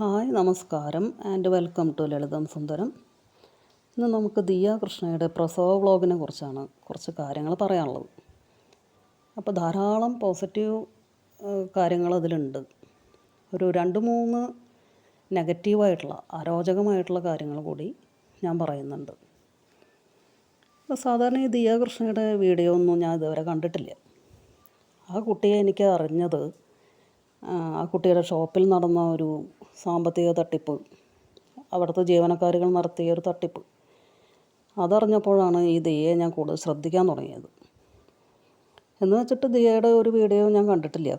Hi നമസ്കാരം and welcome to ലളിതം സുന്ദരം. ഇന്ന് നമുക്ക് ദിയ കൃഷ്ണയുടെ പ്രസവ വ്ളോഗിനെ കുറിച്ചാണ് കുറച്ച് കാര്യങ്ങൾ പറയാനുള്ളത്. അപ്പോൾ ധാരാളം പോസിറ്റീവ് കാര്യങ്ങൾ അതിലുണ്ട്. ഒരു രണ്ട് മൂന്ന് നെഗറ്റീവായിട്ടുള്ള അരോചകമായിട്ടുള്ള കാര്യങ്ങൾ കൂടി ഞാൻ പറയുന്നുണ്ട്. അപ്പോൾ സാധാരണ ഈ ദിയ കൃഷ്ണയുടെ വീഡിയോ ഒന്നും ഞാൻ ഇതുവരെ കണ്ടിട്ടില്ല. ആ കുട്ടിയെ എനിക്ക് അറിഞ്ഞത് ആ, ആ കുട്ടിയുടെ ഷോപ്പിൽ നടന്ന ഒരു സാമ്പത്തിക തട്ടിപ്പ്. അവിടുത്തെ ജീവനക്കാരികൾ നടത്തിയ ഒരു തട്ടിപ്പ്. അതറിഞ്ഞപ്പോഴാണ് ഈ ദിയയെ ഞാൻ കൂടുതൽ ശ്രദ്ധിക്കാൻ തുടങ്ങിയത്. എന്ന് വെച്ചിട്ട് ദിയയുടെ ഒരു വീഡിയോ ഞാൻ കണ്ടിട്ടില്ല.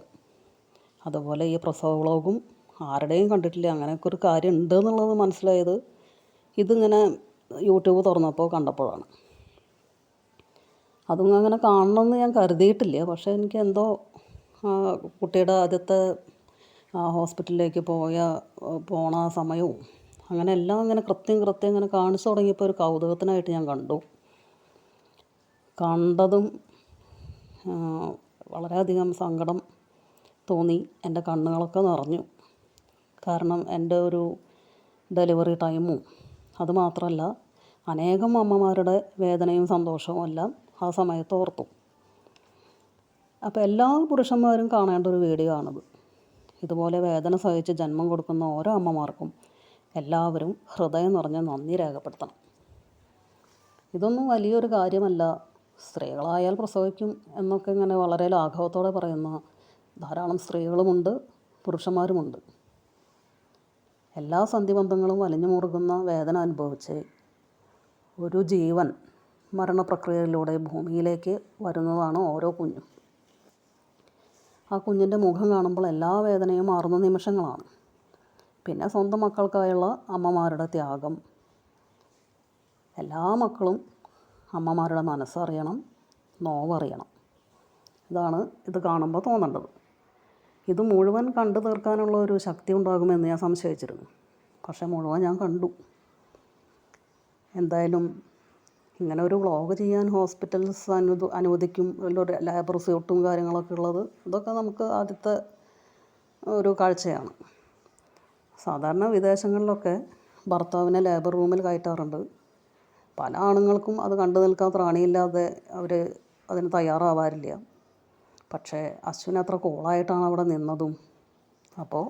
അതുപോലെ ഈ പ്രസവ വ്ളോഗും ആരുടെയും കണ്ടിട്ടില്ല. അങ്ങനെയൊക്കെ ഒരു കാര്യം ഉണ്ട് എന്നുള്ളത് മനസ്സിലായത് ഇതിങ്ങനെ യൂട്യൂബ് തുറന്നപ്പോൾ കണ്ടപ്പോഴാണ്. അതും അങ്ങനെ കാണണമെന്ന് ഞാൻ കരുതിയിട്ടില്ല. പക്ഷേ എനിക്ക് എന്തോ കുട്ടിയുടെ ആദ്യത്തെ ഹോസ്പിറ്റലിലേക്ക് പോയ പോണ സമയവും അങ്ങനെ എല്ലാം ഇങ്ങനെ കൃത്യം കൃത്യം ഇങ്ങനെ കാണിച്ചു തുടങ്ങിയപ്പോൾ ഒരു കൗതുകത്തിനായിട്ട് ഞാൻ കണ്ടു. കണ്ടതും ആ, വളരെയധികം സങ്കടം തോന്നി എന്റെ കണ്ണുകളൊക്കെ നിറഞ്ഞു. കാരണം എന്റെ ഒരു ഡെലിവറി ടൈമും അതുമാത്രമല്ല അനേകം അമ്മമാരുടെ വേദനയും സന്തോഷവും എല്ലാം ആ സമയത്ത് ഓർത്തു. അപ്പോൾ എല്ലാ പുരുഷന്മാരും കാണേണ്ട ഒരു വീഡിയോ ആണിത്. ഇതുപോലെ വേദന സഹിച്ച് ജന്മം കൊടുക്കുന്ന ഓരോ അമ്മമാർക്കും എല്ലാവരും ഹൃദയം നിറഞ്ഞ നന്ദി രേഖപ്പെടുത്തണം. ഇതൊന്നും വലിയൊരു കാര്യമല്ല. സ്ത്രീകളായാൽ പ്രസവിക്കും എന്നൊക്കെ ഇങ്ങനെ വളരെ ലാഘവത്തോടെ പറയുന്ന ധാരാളം സ്ത്രീകളുമുണ്ട് പുരുഷന്മാരുമുണ്ട്. എല്ലാ സന്ധിബന്ധങ്ങളും വലിഞ്ഞു മുറുകുന്ന വേദന അനുഭവിച്ച് ഒരു ജീവൻ മരണപ്രക്രിയയിലൂടെ ഭൂമിയിലേക്ക് വരുന്നതാണ് ഓരോ കുഞ്ഞും. ആ കുഞ്ഞിന്റെ മുഖം കാണുമ്പോൾ എല്ലാ വേദനയും മാറുന്ന നിമിഷങ്ങളാണ്. പിന്നെ സ്വന്തം മക്കൾക്കായുള്ള അമ്മമാരുടെ ത്യാഗം. എല്ലാ മക്കളും അമ്മമാരുടെ മനസ്സറിയണം നോവറിയണം. ഇതാണ് ഇത് കാണുമ്പോൾ തോന്നേണ്ടത്. ഇത് മുഴുവൻ കണ്ടു തീർക്കാനുള്ള ഒരു ശക്തി ഉണ്ടാകുമെന്ന് ഞാൻ സംശയിച്ചിരുന്നു. പക്ഷേ മുഴുവൻ ഞാൻ കണ്ടു. എന്തായാലും ഇങ്ങനെ ഒരു വ്ളോഗ് ചെയ്യാൻ ഹോസ്പിറ്റൽസ് അനുവദ അനുവദിക്കും. ഒരു ലാബ് റിസോർട്ടും കാര്യങ്ങളൊക്കെ ഉള്ളത്. അതൊക്കെ നമുക്ക് ആദ്യത്തെ ഒരു കാഴ്ചയാണ്. സാധാരണ വിദേശങ്ങളിലൊക്കെ ഭർത്താവിനെ ലേബർ റൂമിൽ കയറ്റാറുണ്ട്. പല ആണുങ്ങൾക്കും അത് കണ്ടു നിൽക്കാൻ ത്രാണിയില്ലാതെ അവർ അതിന് തയ്യാറാവാറില്ല. പക്ഷേ അശ്വിൻ അത്ര കോളായിട്ടാണ് അവിടെ നിന്നതും. അപ്പോൾ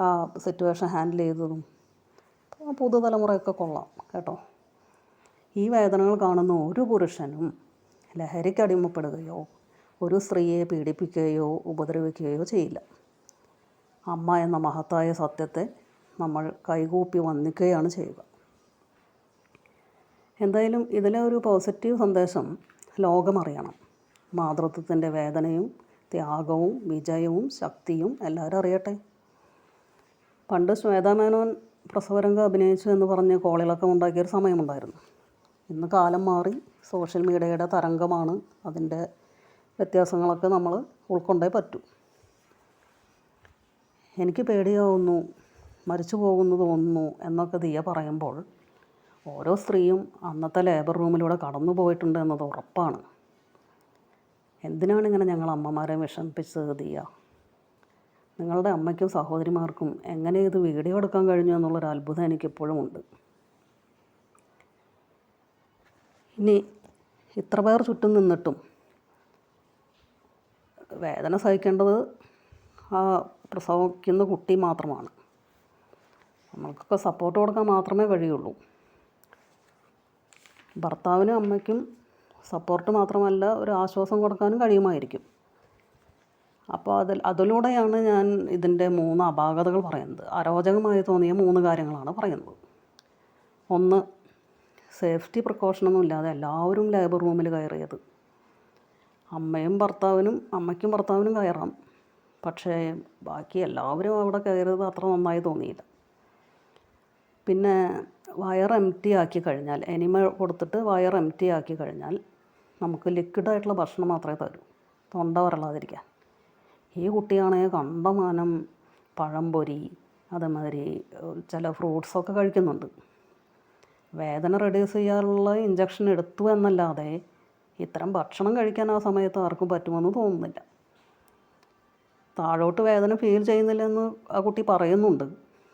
ആ സിറ്റുവേഷൻ ഹാൻഡിൽ ചെയ്തതും. പുതുതലമുറയൊക്കെ കൊള്ളാം. കേട്ടോ? ഈ വേദനകൾ കാണുന്ന ഒരു പുരുഷനും ലഹരിക്ക് അടിമപ്പെടുകയോ ഒരു സ്ത്രീയെ പീഡിപ്പിക്കുകയോ ഉപദ്രവിക്കുകയോ ചെയ്യില്ല. അമ്മ എന്ന മഹത്തായ സത്യത്തെ നമ്മൾ കൈകൂപ്പി വന്നിക്കുകയാണ് ചെയ്യുക. എന്തായാലും ഇതിലെ ഒരു പോസിറ്റീവ് സന്ദേശം ലോകമറിയണം. മാതൃത്വത്തിന്റെ വേദനയും ത്യാഗവും വിജയവും ശക്തിയും എല്ലാവരും അറിയട്ടെ. പണ്ട് ശ്വേതാ മേനോൻ പ്രസവരംഗം അഭിനയിച്ചു എന്ന് പറഞ്ഞ് കോളിളക്കം ഉണ്ടാക്കിയൊരു സമയമുണ്ടായിരുന്നു. ഇന്ന് കാലം മാറി സോഷ്യൽ മീഡിയയുടെ തരംഗമാണ്. അതിന്റെ വ്യത്യാസങ്ങളൊക്കെ നമ്മൾ ഉൾക്കൊണ്ടേ പറ്റൂ. എനിക്ക് പേടിയാവുന്നു മരിച്ചു പോകുന്നു തോന്നുന്നു എന്നൊക്കെ ദിയ പറയുമ്പോൾ ഓരോ സ്ത്രീയും അന്നത്തെ ലേബർ റൂമിലൂടെ കടന്നു പോയിട്ടുണ്ട് എന്നത് ഉറപ്പാണ്. എന്തിനാണ് ഇങ്ങനെ ഞങ്ങൾ അമ്മമാരെ വിഷമിപ്പിച്ചത് ദിയ? നിങ്ങളുടെ അമ്മയ്ക്കും സഹോദരിമാർക്കും എങ്ങനെ ഇത് വീഡിയോ എടുക്കാൻ കഴിഞ്ഞു എന്നുള്ളൊരു അത്ഭുതം എനിക്കിപ്പോഴും ഉണ്ട്. ഇനി ഇത്ര പേർ ചുറ്റും നിന്നിട്ടും വേദന സഹിക്കേണ്ടത് ആ പ്രസവിക്കുന്ന കുട്ടി മാത്രമാണ്. നമ്മൾക്കൊക്കെ സപ്പോർട്ട് കൊടുക്കാൻ മാത്രമേ കഴിയുള്ളൂ. ഭർത്താവിനും അമ്മയ്ക്കും സപ്പോർട്ട് മാത്രമല്ല ഒരു ആശ്വാസം കൊടുക്കാനും കഴിയുമായിരിക്കും. അപ്പോൾ അതിൽ അതിലൂടെയാണ് ഞാൻ ഇതിന്റെ മൂന്ന് അപാകതകൾ പറയുന്നത്. അരോചകമായി തോന്നിയ മൂന്ന് കാര്യങ്ങളാണ് പറയുന്നത്. ഒന്ന് സേഫ്റ്റി പ്രിക്കോഷനൊന്നും ഇല്ലാതെ എല്ലാവരും ലേബർ റൂമിൽ കയറിയത്. അമ്മയും ഭർത്താവിനും അമ്മയ്ക്കും ഭർത്താവിനും കയറാം. പക്ഷേ ബാക്കി എല്ലാവരും അവിടെ കയറിയത് അത്ര നന്നായി തോന്നിയില്ല. പിന്നെ വയർ എം ടി ആക്കി കഴിഞ്ഞാൽ എനിമ കൊടുത്തിട്ട് വയർ എം ടി ആക്കി കഴിഞ്ഞാൽ നമുക്ക് ലിക്വിഡായിട്ടുള്ള ഭക്ഷണം മാത്രമേ തരൂ. തൊണ്ട വരളാതിരിക്കാൻ. ഈ കുട്ടിയാണെങ്കിൽ കണ്ടമാനം പഴംപൊരി അതേമാതിരി ചില ഫ്രൂട്ട്സൊക്കെ കഴിക്കുന്നുണ്ട്. വേദന റെഡ്യൂസ് ചെയ്യാനുള്ള ഇഞ്ചക്ഷൻ എടുത്തു എന്നല്ലാതെ ഇത്തരം ഭക്ഷണം കഴിക്കാൻ ആ സമയത്ത് ആർക്കും പറ്റുമെന്ന് തോന്നുന്നില്ല. താഴോട്ട് വേദന ഫീൽ ചെയ്യുന്നില്ലെന്ന് ആ കുട്ടി പറയുന്നുണ്ട്.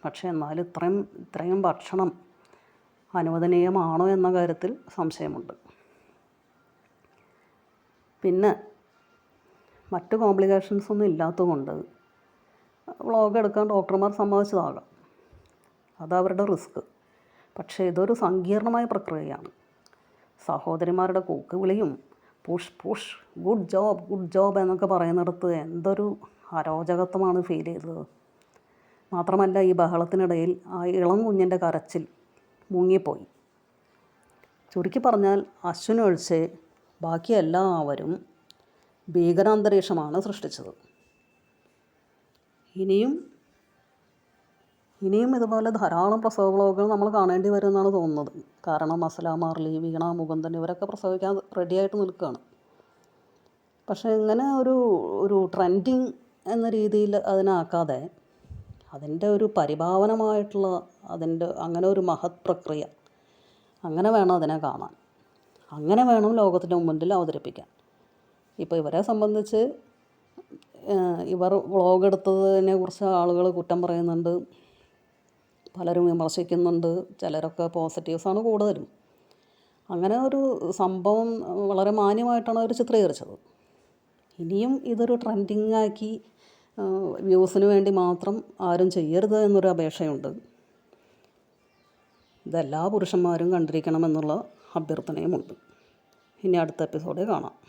പക്ഷേ എന്നാലും ഇത്രയും ഇത്രയും ഭക്ഷണം അനുവദനീയമാണോ എന്ന കാര്യത്തിൽ സംശയമുണ്ട്. പിന്നെ മറ്റ് കോംപ്ലിക്കേഷൻസ് ഒന്നും ഇല്ലാത്തതുകൊണ്ട് വ്ളോഗ് എടുക്കാൻ ഡോക്ടർമാർ സമ്മതിച്ചതാകാം. അത് അവരുടെ റിസ്ക് പക്ഷേ ഇതൊരു സങ്കീർണമായ പ്രക്രിയയാണ്. സഹോദരിമാരുടെ കൂക്ക് വിളിയും push push good job good job എന്നൊക്കെ പറയുന്നിടത്ത് എന്തൊരു അരോചകത്വമാണ് ഫീൽ ചെയ്തത്. മാത്രമല്ല ഈ ബഹളത്തിനിടയിൽ ആ ഇളം കുഞ്ഞിന്റെ കരച്ചിൽ മുങ്ങിപ്പോയി. ചുരുക്കി പറഞ്ഞാൽ അശ്വിനൊഴിച്ച് ബാക്കി എല്ലാവരും ഭീകരാന്തരീക്ഷമാണ് സൃഷ്ടിച്ചത്. ഇനിയും ഇനിയും ഇതുപോലെ ധാരാളം പ്രസവ വ്ളോഗുകൾ നമ്മൾ കാണേണ്ടി വരുമെന്നാണ് തോന്നുന്നത്. കാരണം മസല മാർലി വീണ മുകുന്ദൻ ഇവരൊക്കെ പ്രസവിക്കാൻ റെഡിയായിട്ട് നിൽക്കുകയാണ്. പക്ഷേ ഇങ്ങനെ ഒരു ഒരു ട്രെൻഡിങ് എന്ന രീതിയിൽ അതിനാക്കാതെ അതിന്റെ ഒരു പരിഭാവനമായിട്ടുള്ള അതിന്റെ അങ്ങനെ ഒരു മഹത് പ്രക്രിയ അങ്ങനെ വേണം അതിനെ കാണാൻ. അങ്ങനെ വേണം ലോകത്തിന്റെ മുമ്പിൽ അവതരിപ്പിക്കാൻ. ഇപ്പോൾ ഇവരെ സംബന്ധിച്ച് ഇവർ വ്ളോഗ് എടുത്തതിനെ കുറിച്ച് ആളുകൾ കുറ്റം പറയുന്നുണ്ട്. പലരും വിമർശിക്കുന്നുണ്ട് ചിലരൊക്കെ പോസിറ്റീവ്സാണ് കൂടുതലും. അങ്ങനെ ഒരു സംഭവം വളരെ മാന്യമായിട്ടാണ് അവർ ചിത്രീകരിച്ചത്. ഇനിയും ഇതൊരു ട്രെൻഡിങ് ആക്കി വ്യൂസിന് വേണ്ടി മാത്രം ആരും ചെയ്യരുത് എന്നൊരു അപേക്ഷയുണ്ട്. ഇതെല്ലാ പുരുഷന്മാരും കണ്ടിരിക്കണമെന്നുള്ള അഭ്യർത്ഥനയുമുണ്ട്. ഇനി അടുത്ത എപ്പിസോഡിൽ കാണാം.